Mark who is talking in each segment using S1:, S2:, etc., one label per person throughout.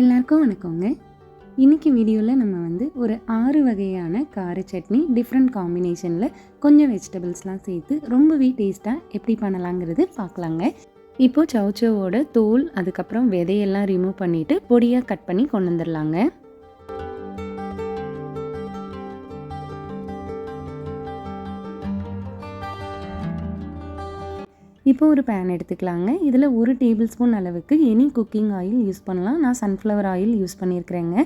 S1: எல்லாருக்கும் வணக்கங்க. இன்றைக்கி வீடியோவில் நம்ம வந்து ஒரு ஆறு வகையான கார சட்னி டிஃப்ரெண்ட் காம்பினேஷனில் கொஞ்சம் வெஜிடபிள்ஸ்லாம் சேர்த்து ரொம்பவே டேஸ்ட்டாக எப்படி பண்ணலாங்கிறது பார்க்கலாங்க இப்போது சவுச்சவோட தோல் அதுக்கப்புறம் விதையெல்லாம் ரிமூவ் பண்ணிவிட்டு பொடியாக கட் பண்ணி கொண்டு வந்துடலாங்க இப்போ ஒரு பேன் எடுத்துக்கலாங்க. இதில் ஒரு டேபிள் ஸ்பூன் அளவுக்கு எனி குக்கிங் ஆயில் யூஸ் பண்ணலாம். நான் சன்ஃப்ளவர் ஆயில் யூஸ் பண்ணியிருக்கிறேங்க.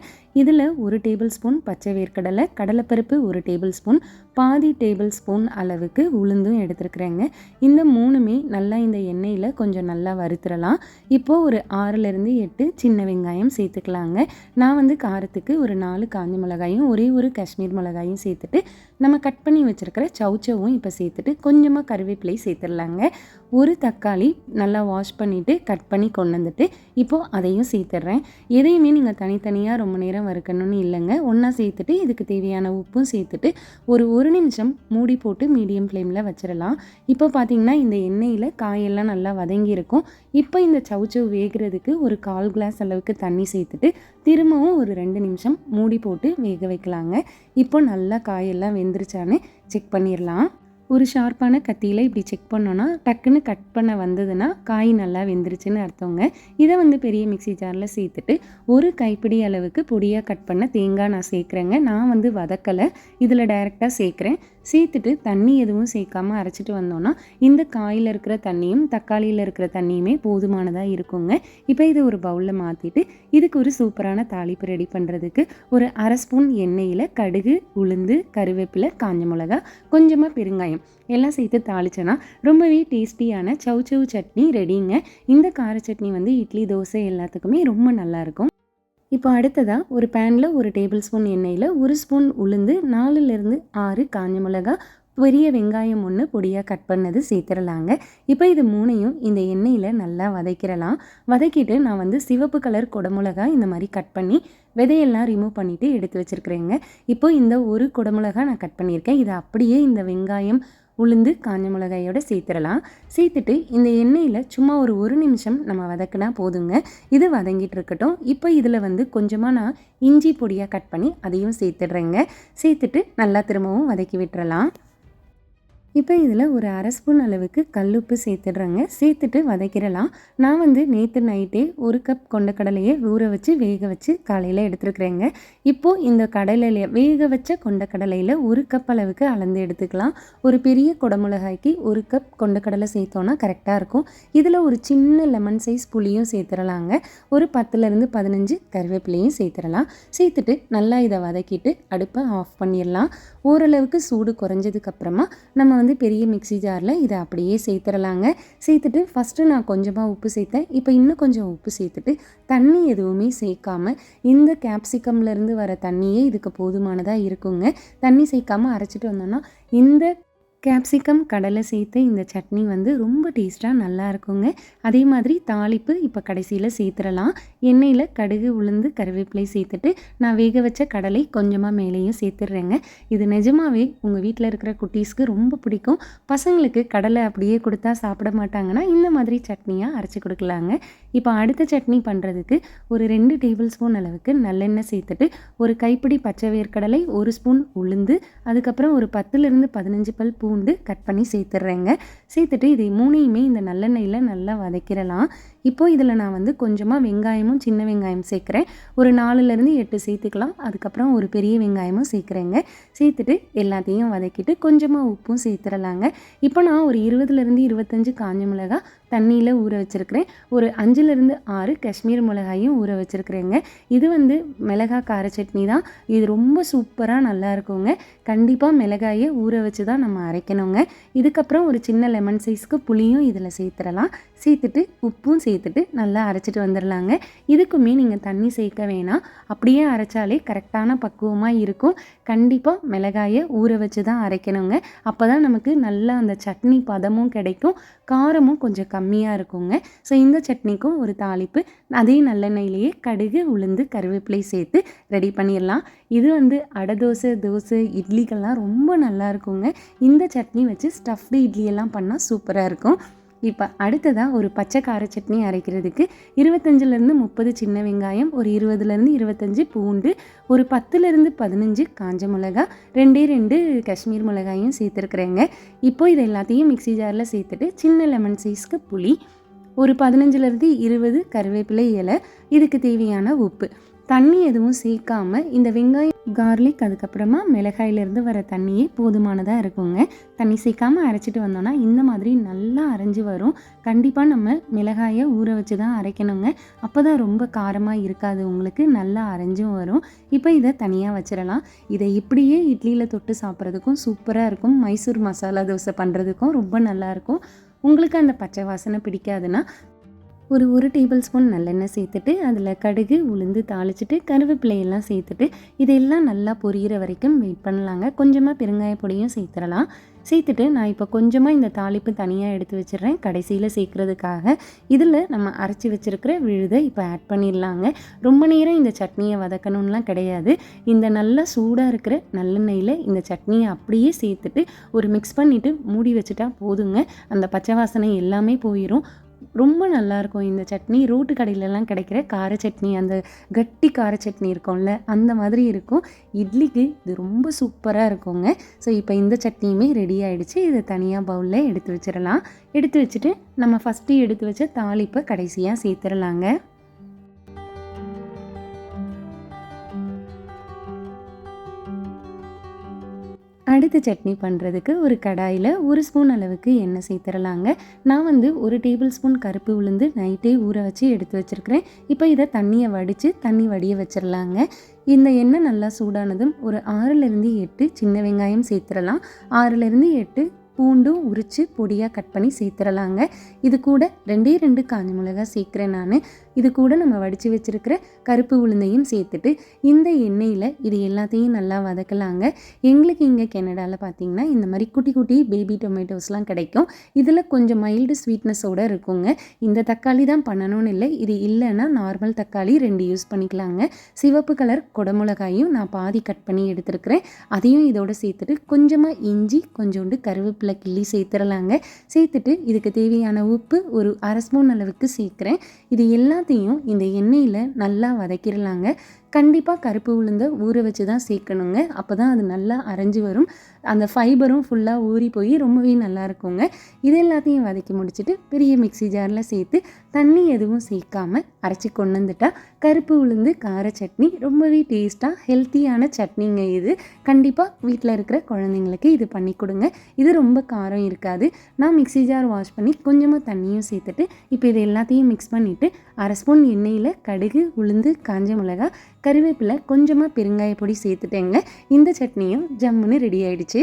S1: இதில் ஒரு டேபிள் ஸ்பூன் பச்சை வேர்க்கடலை கடலைப்பருப்பு ஒரு டேபிள் ஸ்பூன் பாதி டேபிள் ஸ்பூன் அளவுக்கு உளுந்தும் எடுத்துருக்குறேங்க. இந்த மூணுமே நல்லா இந்த எண்ணெயில் கொஞ்சம் நல்லா வறுத்துடலாம் இப்போது ஒரு ஆறுலேருந்து எட்டு சின்ன வெங்காயம் சேர்த்துக்கலாங்க. நான் வந்து காரத்துக்கு ஒரு நாலு காஞ்ச மிளகாயும் ஒரே ஒரு காஷ்மீர் மிளகாயும் சேர்த்துட்டு நம்ம கட் பண்ணி வச்சுருக்கிற சவுச்சவும் இப்போ சேர்த்துட்டு கொஞ்சமாக கருவேப்பிலை சேர்த்துடலாங்க ஒரு தக்காளி நல்லா வாஷ் பண்ணிவிட்டு கட் பண்ணி கொண்டு வந்துட்டு இப்போது அதையும் சேர்த்துட்றேன் எதையுமே நீங்கள் தனித்தனியாக ரொம்ப நேரம் வறுக்கணும்னு இல்லைங்க. ஒன்றா சேர்த்துட்டு இதுக்கு தேவையான உப்பும் சேர்த்துட்டு ஒரு ஒரு ஒரு நிமிஷம் மூடி போட்டு மீடியம் ஃப்ளேமில் வச்சிடலாம் இப்போ பார்த்தீங்கன்னா இந்த எண்ணெயில் காயெல்லாம் நல்லா வதங்கியிருக்கும். இப்போ இந்த சவுச்சவ் வேகிறதுக்கு ஒரு கால் கிளாஸ் அளவுக்கு தண்ணி சேர்த்துட்டு திரும்பவும் ஒரு ரெண்டு நிமிஷம் மூடி போட்டு வேக வைக்கலாங்க. இப்போ நல்லா காயெல்லாம் வெந்துருச்சான்னு செக் பண்ணிடலாம் ஒரு ஷார்ப்பான கத்தியில் இப்படி செக் பண்ணோன்னா டக்குன்னு கட் பண்ண வந்ததுன்னா காய் நல்லா வெந்துருச்சுன்னு அர்த்தங்க. இதை வந்து பெரிய மிக்சி ஜாரில் சேர்த்துட்டு ஒரு கைப்பிடி அளவுக்கு பொடியாக கட் பண்ண தேங்காய் நான் சேர்க்குறேங்க. நான் வந்து வதக்கலை. இதில் டைரெக்டாக சேர்க்குறேன். சேர்த்துட்டு தண்ணி எதுவும் சேர்க்காமல் அரைச்சிட்டு வந்தோன்னா இந்த காயில் இருக்கிற தண்ணியும் தக்காளியில் இருக்கிற தண்ணியுமே போதுமானதாக இருக்குங்க. இப்போ இதை ஒரு பவுலில் மாற்றிட்டு இதுக்கு ஒரு சூப்பரான தாளிப்பு ரெடி பண்ணுறதுக்கு ஒரு அரை ஸ்பூன் எண்ணெயில் கடுகு உளுந்து கருவேப்பிலை காஞ்ச மிளகா கொஞ்சமாக பெருங்காயம். எல்லாம் சேர்த்து தாளிச்சோன்னா ரொம்பவே டேஸ்டியான சவ் சவு சட்னி ரெடிங்க இந்த கார சட்னி வந்து இட்லி தோசை எல்லாத்துக்குமே ரொம்ப நல்லாயிருக்கும். இப்போ அடுத்ததாக ஒரு பேனில் ஒரு டேபிள் ஸ்பூன் எண்ணெயில் ஒரு ஸ்பூன் உளுந்து நாலுலேருந்து ஆறு காஞ்ச மிளகா பெரிய வெங்காயம் ஒன்று பொடியாக கட் பண்ணது சேர்த்துடலாங்க இப்போ இது மூணையும் இந்த எண்ணெயில் நல்லா வதக்கிடலாம் வதக்கிட்டு நான் வந்து சிவப்பு கலர் குடமிளகா இந்த மாதிரி கட் பண்ணி விதையெல்லாம் ரிமூவ் பண்ணிவிட்டு எடுத்து வச்சுருக்குறேங்க. இப்போ இந்த ஒரு குடமிளகா நான் கட் பண்ணியிருக்கேன். இதை அப்படியே இந்த வெங்காயம் உளுந்து காஞ்ச மிளகாயோடு சேர்த்துடலாம் சேர்த்துட்டு இந்த எண்ணெயில் சும்மா ஒரு ஒரு நிமிஷம் நம்ம வதக்கினா போதுங்க. இது வதங்கிட்டு இருக்கட்டும். இப்போ இதில் வந்து கொஞ்சமாக நான் இஞ்சி பொடியாக கட் பண்ணி அதையும் சேர்த்துடுறேங்க. சேர்த்துட்டு நல்லா திரும்பவும் வதக்கி விட்டுறலாம். இப்போ இதில் ஒரு அரை ஸ்பூன் அளவுக்கு கல்லுப்பு சேர்த்துடுறேங்க. சேர்த்துட்டு வதக்கிடலாம். நான் வந்து நேற்று நைட்டே ஒரு கப் கொண்ட கடலையை ஊற வச்சு வேக வச்சு காலையில் எடுத்துருக்குறேங்க. இப்போது இந்த கடலையில் வேக வச்ச கொண்ட கடலையில் ஒரு கப் அளவுக்கு அளந்து எடுத்துக்கலாம். ஒரு பெரிய குடமிளகாய்க்கு ஒரு கப் கொண்ட கடலை சேர்த்தோன்னா கரெக்டாக இருக்கும். இதில் ஒரு சின்ன லெமன் சைஸ் புளியும் சேர்த்துடலாங்க. ஒரு பத்துலேருந்து பதினஞ்சு கருவேப்பிலையும் சேர்த்துடலாம். சேர்த்துட்டு நல்லா இதை வதக்கிட்டு அடுப்பை ஆஃப் பண்ணிடலாம். ஓரளவுக்கு சூடு குறைஞ்சதுக்கப்புறமா நம்ம வந்து பெரிய மிக்சி ஜாரில் இதை அப்படியே சேர்த்துடலாங்க. சேர்த்துட்டு ஃபஸ்ட்டு நான் கொஞ்சமாக உப்பு சேர்த்தேன். இப்போ இன்னும் கொஞ்சம் உப்பு சேர்த்துட்டு தண்ணி எதுவுமே சேர்க்காம இந்த கேப்சிகம்லேருந்து வர தண்ணியே இதுக்கு போதுமானதாக இருக்குங்க. தண்ணி சேர்க்காமல் அரைச்சிட்டு வந்தோன்னா இந்த கேப்சிகம் கடலை சேர்த்து இந்த சட்னி வந்து ரொம்ப டேஸ்ட்டாக நல்லா இருக்குங்க. அதே மாதிரி தாளிப்பு இப்போ கடைசியில் சேர்த்துடலாம். எண்ணெயில் கடுகு உளுந்து கருவேப்பிலை சேர்த்துட்டு நான் வேக வச்ச கடலை கொஞ்சமாக மேலேயும் சேர்த்துடுறேங்க. இது நிஜமாவே உங்கள் வீட்டில் இருக்கிற குட்டீஸ்க்கு ரொம்ப பிடிக்கும். பசங்களுக்கு கடலை அப்படியே கொடுத்தா சாப்பிட மாட்டாங்கன்னா இந்த மாதிரி சட்னியாக அரைச்சி கொடுக்கலாங்க. இப்போ அடுத்த சட்னி பண்ணுறதுக்கு ஒரு ரெண்டு டேபிள் ஸ்பூன் அளவுக்கு நல்லெண்ணெய் சேர்த்துட்டு ஒரு கைப்பிடி பச்சை வேர்க்கடலை ஒரு ஸ்பூன் உளுந்து அதுக்கப்புறம் ஒரு பத்துலேருந்து பதினஞ்சு பல் பூ பூண்டு கட் பண்ணி சேர்த்துட்றேங்க. சேர்த்துட்டு இதை மூணையுமே இந்த நல்லெண்ணெயில் நல்லா வதக்கிடலாம். இப்போது இதில் நான் வந்து கொஞ்சமாக வெங்காயமும் சின்ன வெங்காயம் சேர்க்குறேன். ஒரு நாலுலேருந்து எட்டு சேர்த்துக்கலாம். அதுக்கப்புறம் ஒரு பெரிய வெங்காயமும் சேர்க்குறேங்க. சேர்த்துட்டு எல்லாத்தையும் வதக்கிட்டு கொஞ்சமாக உப்பும் சேர்த்துடலாங்க இப்போ நான் ஒரு இருபதுலேருந்து இருபத்தஞ்சு காஞ்ச மிளகா தண்ணியில் ஊற வச்சுருக்கிறேன். ஒரு அஞ்சுலேருந்து ஆறு காஷ்மீர் மிளகாயும் ஊற வச்சுருக்குறேங்க. இது வந்து மிளகா கார சட்னி தான். இது ரொம்ப சூப்பராக நல்லா இருக்குங்க. கண்டிப்பாக மிளகாயை ஊற வச்சு தான் நம்ம அரைக்கணுங்க. இதுக்கப்புறம் ஒரு சின்ன லெமன் சைஸ்க்கு புளியும் இதில் சேர்த்துடலாம் சேர்த்துட்டு உப்பும் சேர்த்துட்டு நல்லா அரைச்சிட்டு வந்துடலாங்க இதுக்குமே நீங்கள் தண்ணி சேர்க்க வேணாம். அப்படியே அரைச்சாலே கரெக்டான பக்குவமாக இருக்கும். கண்டிப்பாக மிளகாயை ஊற வச்சு தான் அரைக்கணுங்க. அப்போ தான் நமக்கு நல்லா அந்த சட்னி பதமும் கிடைக்கும். காரமும் கொஞ்சம் கம்மியாக இருக்குங்க. ஸோ இந்த சட்னிக்கும் ஒரு தாளிப்பு. அதே நல்லெண்ணெயிலேயே கடுகு உளுந்து கருவேப்பிலை சேர்த்து ரெடி பண்ணிடலாம் இது வந்து அடை தோசை தோசை இட்லிக்கெல்லாம் ரொம்ப நல்லா இருக்குங்க. இந்த சட்னி வச்சு ஸ்டஃப்டு இட்லியெல்லாம் பண்ணால் சூப்பராக இருக்கும். இப்போ அடுத்ததாக ஒரு பச்சை கார சட்னி அரைக்கிறதுக்கு இருபத்தஞ்சிலேருந்து முப்பது சின்ன வெங்காயம் ஒரு இருபதுலேருந்து இருபத்தஞ்சி பூண்டு ஒரு பத்துலேருந்து பதினஞ்சு காஞ்ச மிளகா ரெண்டே ரெண்டு காஷ்மீர் மிளகாயும் சேர்த்துருக்குறேங்க. இப்போ இது எல்லாத்தையும் மிக்ஸி ஜாரில் சேர்த்துட்டு சின்ன லெமன் சைஸ்க்கு புளி ஒரு பதினஞ்சுலேருந்து இருபது கருவேப்பிலை இலை இதுக்கு தேவையான உப்பு. தண்ணி எதுவும் சேர்க்காம இந்த வெங்காயம் கார்லிக் அதுக்கப்புறமா மிளகாயிலேருந்து வர தண்ணியே போதுமானதாக இருக்குங்க. தண்ணி சேர்க்காம அரைச்சிட்டு வந்தோன்னா இந்த மாதிரி நல்லா அரைஞ்சு வரும். கண்டிப்பாக நம்ம மிளகாயை ஊற வச்சு தான் அரைக்கணுங்க. அப்போ தான் ரொம்ப காரமாக இருக்காது. உங்களுக்கு நல்லா அரைஞ்சும் வரும். இப்போ இதை தனியாக வச்சிடலாம். இதை இப்படியே இட்லியில் தொட்டு சாப்பிட்றதுக்கும் சூப்பராக இருக்கும். மைசூர் மசாலா தோசை பண்ணுறதுக்கும் ரொம்ப நல்லாயிருக்கும் உங்களுக்கு அந்த பச்சை வாசனை பிடிக்காதுன்னா ஒரு ஒரு டேபிள் ஸ்பூன் நல்லெண்ணெய் சேர்த்துட்டு அதில் கடுகு உளுந்து தாளிச்சிட்டு கருவேப்பிலையெல்லாம் சேர்த்துட்டு இதெல்லாம் நல்லா பொரியிற வரைக்கும் வெயிட் பண்ணலாங்க. கொஞ்சமாக பெருங்காய பொடியும் சேர்த்துடலாம். சேர்த்துட்டு நான் இப்போ கொஞ்சமாக இந்த தாளிப்பு தனியாக எடுத்து வச்சிடுறேன். கடைசியில் சேர்க்குறதுக்காக இதில் நம்ம அரைச்சி வச்சுருக்கிற விழுதை இப்போ ஆட் பண்ணிடலாங்க. ரொம்ப நேரம் இந்த சட்னியை வதக்கணும்லாம் கிடையாது. இந்த நல்லா சூடாக இருக்கிற நல்லெண்ணெயில் இந்த சட்னியை அப்படியே சேர்த்துட்டு ஒரு மிக்ஸ் பண்ணிவிட்டு மூடி வச்சுட்டா போதுங்க. அந்த பச்சை வாசனை எல்லாமே போயிடும் ரொம்ப நல்லாயிருக்கும். இந்த சட்னி ரோட்டு கடையிலலாம் கிடைக்கிற கார சட்னி அந்த கட்டி கார சட்னி இருக்கும்ல அந்த மாதிரி இருக்கும். இட்லிக்கு இது ரொம்ப சூப்பராக இருக்குங்க. ஸோ இப்போ இந்த சட்னியுமே ரெடி ஆகிடுச்சு இதை தனியாக பவுலில் எடுத்து வச்சிடலாம். எடுத்து வச்சுட்டு நம்ம ஃபஸ்ட்டு எடுத்து வச்ச தாளிப்பை கடைசியாக சேர்த்துடலாங்க. அடுத்த சட்னி பண்ணுறதுக்கு ஒரு கடாயில் ஒரு ஸ்பூன் அளவுக்கு எண்ணெய் சேர்த்துடலாங்க நான் வந்து ஒரு டேபிள் ஸ்பூன் கருப்பு உளுந்து நைட்டே ஊற வச்சு எடுத்து வச்சுருக்கிறேன். இப்போ இதை தண்ணியை வடித்து தண்ணி வடிய வச்சிடலாங்க இந்த எண்ணெய் நல்லா சூடானதும் ஒரு ஆறுலேருந்து எட்டு சின்ன வெங்காயம் சேர்த்துடலாம் ஆறுலேருந்து எட்டு பூண்டும் உரித்து பொடியாக கட் பண்ணி சேர்த்துடலாங்க இது கூட ரெண்டே ரெண்டு காஞ்ச மிளகா சேர்க்குறேன் நான். இது கூட நம்ம வடித்து வச்சுருக்கிற கருப்பு உளுந்தையும் சேர்த்துட்டு இந்த எண்ணெயில் இது எல்லாத்தையும் நல்லா வதக்கலாங்க. எங்களுக்கு இங்கே கெனடாவில் பார்த்தீங்கன்னா இந்த மாதிரி குட்டி குட்டி பேபி டொமேட்டோஸ்லாம் கிடைக்கும். இதில் கொஞ்சம் மைல்டு ஸ்வீட்னஸோடு இருக்குங்க. இந்த தக்காளி தான் பண்ணணும்னு இல்லை. இது இல்லைன்னா நார்மல் தக்காளி ரெண்டு யூஸ் பண்ணிக்கலாங்க. சிவப்பு கலர் குடமிளகாயும் நான் பாதி கட் பண்ணி எடுத்துருக்கிறேன். அதையும் இதோட சேர்த்துட்டு கொஞ்சமாக இஞ்சி கொஞ்சோண்டு கருவேப்பிலை கிள்ளி சேர்த்துடலாங்க. சேர்த்துட்டு இதுக்கு தேவையான உப்பு ஒரு அரை ஸ்பூன் அளவுக்கு சேர்க்குறேன். இது எல்லாத்தையும் இந்த எண்ணெயில் நல்லா வதக்கிடலாங்க. கண்டிப்பாக கருப்பு உளுந்தை ஊற வச்சு தான் சேர்க்கணுங்க. அப்போ தான் அது நல்லா அரைஞ்சி வரும். அந்த ஃபைபரும் ஃபுல்லாக ஊறி போய் ரொம்பவே நல்லா இருக்குங்க. இது எல்லாத்தையும் வதக்கி முடிச்சுட்டு பெரிய மிக்சி ஜாரில் சேர்த்து தண்ணி எதுவும் சேர்க்காமல் அரைச்சி கொண்டு வந்துட்டா கருப்பு உளுந்து கார சட்னி ரொம்பவே டேஸ்ட்டாக ஹெல்த்தியான சட்னிங்க இது. கண்டிப்பாக வீட்டில் இருக்கிற குழந்தைங்களுக்கு இது பண்ணி கொடுங்க. இது ரொம்ப காரம் இருக்காது. நான் மிக்சி ஜார் வாஷ் பண்ணி கொஞ்சமாக தண்ணியும் சேர்த்துட்டு இப்போ இது எல்லாத்தையும் மிக்ஸ் பண்ணிவிட்டு அரை ஸ்பூன் எண்ணெயில் கடுகு உளுந்து காஞ்ச மிளகாய் கருவேப்பிலை கொஞ்சமாக பெருங்காய பொடி சேர்த்துட்டேங்க. இந்த சட்னியும் ஜம்முன்னு ரெடி ஆகிடுச்சு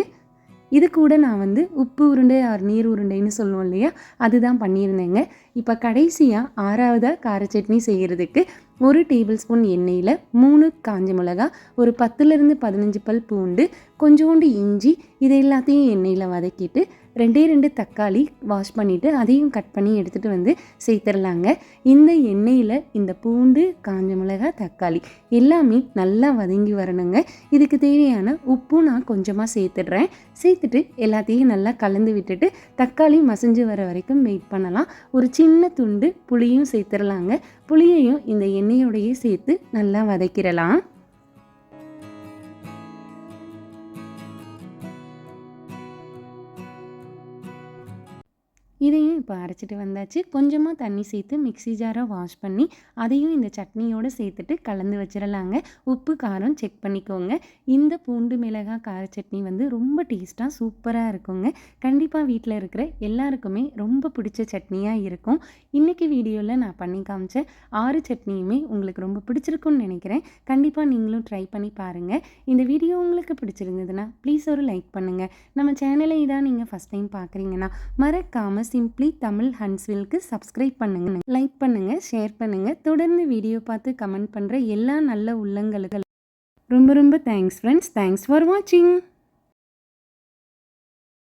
S1: இது கூட நான் வந்து உப்பு உருண்டை ஆர் நீர் உருண்டைன்னு சொல்லுவோம் இல்லையா? அதுதான் பண்ணியிருந்தேங்க. இப்போ கடைசியாக ஆறாவதாக கார சட்னி செய்கிறதுக்கு ஒரு டேபிள் ஸ்பூன் எண்ணெயில் மூணு காஞ்ச மிளகா ஒரு பத்துலேருந்து பதினஞ்சு பல் பூண்டு கொஞ்சோண்டு இஞ்சி இது எல்லாத்தையும் எண்ணெயில் வதக்கிட்டு ரெண்டே ரெண்டு தக்காளி வாஷ் பண்ணிவிட்டு அதையும் கட் பண்ணி எடுத்துகிட்டு வந்து சேர்த்துடலாங்க. இந்த எண்ணெயில் இந்த பூண்டு காஞ்ச மிளகாய் தக்காளி எல்லாமே நல்லா வதங்கி வரணுங்க. இதுக்கு தேவையான உப்பும் நான் கொஞ்சமாக சேர்த்துடுறேன். சேர்த்துட்டு எல்லாத்தையும் நல்லா கலந்து விட்டுட்டு தக்காளி மசிஞ்சு வர வரைக்கும் வெயிட் பண்ணலாம். ஒரு சின்ன துண்டு புளியும் சேர்த்துடலாங்க. புளியையும் இந்த எண்ணெயோடையே சேர்த்து நல்லா வதக்கிடலாம். இதையும் இப்போ அரைச்சிட்டு வந்தாச்சு. கொஞ்சமாக தண்ணி சேர்த்து மிக்சி ஜாரை வாஷ் பண்ணி அதையும் இந்த சட்னியோடு சேர்த்துட்டு கலந்து வச்சிடலாங்க உப்பு காரம் செக் பண்ணிக்கோங்க. இந்த பூண்டு மிளகாய் கார சட்னி வந்து ரொம்ப டேஸ்ட்டாக சூப்பராக இருக்குங்க. கண்டிப்பாக வீட்டில் இருக்கிற எல்லாருக்குமே ரொம்ப பிடிச்ச சட்னியாக இருக்கும். இன்றைக்கி வீடியோவில் நான் பண்ணி காமிச்ச ஆறு சட்னியுமே உங்களுக்கு ரொம்ப பிடிச்சிருக்குன்னு நினைக்கிறேன். கண்டிப்பாக நீங்களும் ட்ரை பண்ணி பாருங்கள் இந்த வீடியோ உங்களுக்கு பிடிச்சிருந்ததுன்னா ப்ளீஸ் ஒரு லைக் பண்ணுங்கள் நம்ம சேனலை இதான் நீங்கள் ஃபஸ்ட் டைம் பார்க்குறீங்கன்னா மறக்காமல் சிம்ப்ளி தமிழ் ஹன்ஸ்வில்க்கு சப்ஸ்கிரைப் பண்ணுங்க. லைக் பண்ணுங்க ஷேர் பண்ணுங்க. தொடர்ந்து வீடியோ பார்த்து கமெண்ட் பண்ணுற எல்லா நல்ல உள்ளங்களுக்கு ரொம்ப ரொம்ப தேங்க்ஸ் ஃப்ரெண்ட்ஸ் தேங்க்ஸ் ஃபார் வாட்சிங்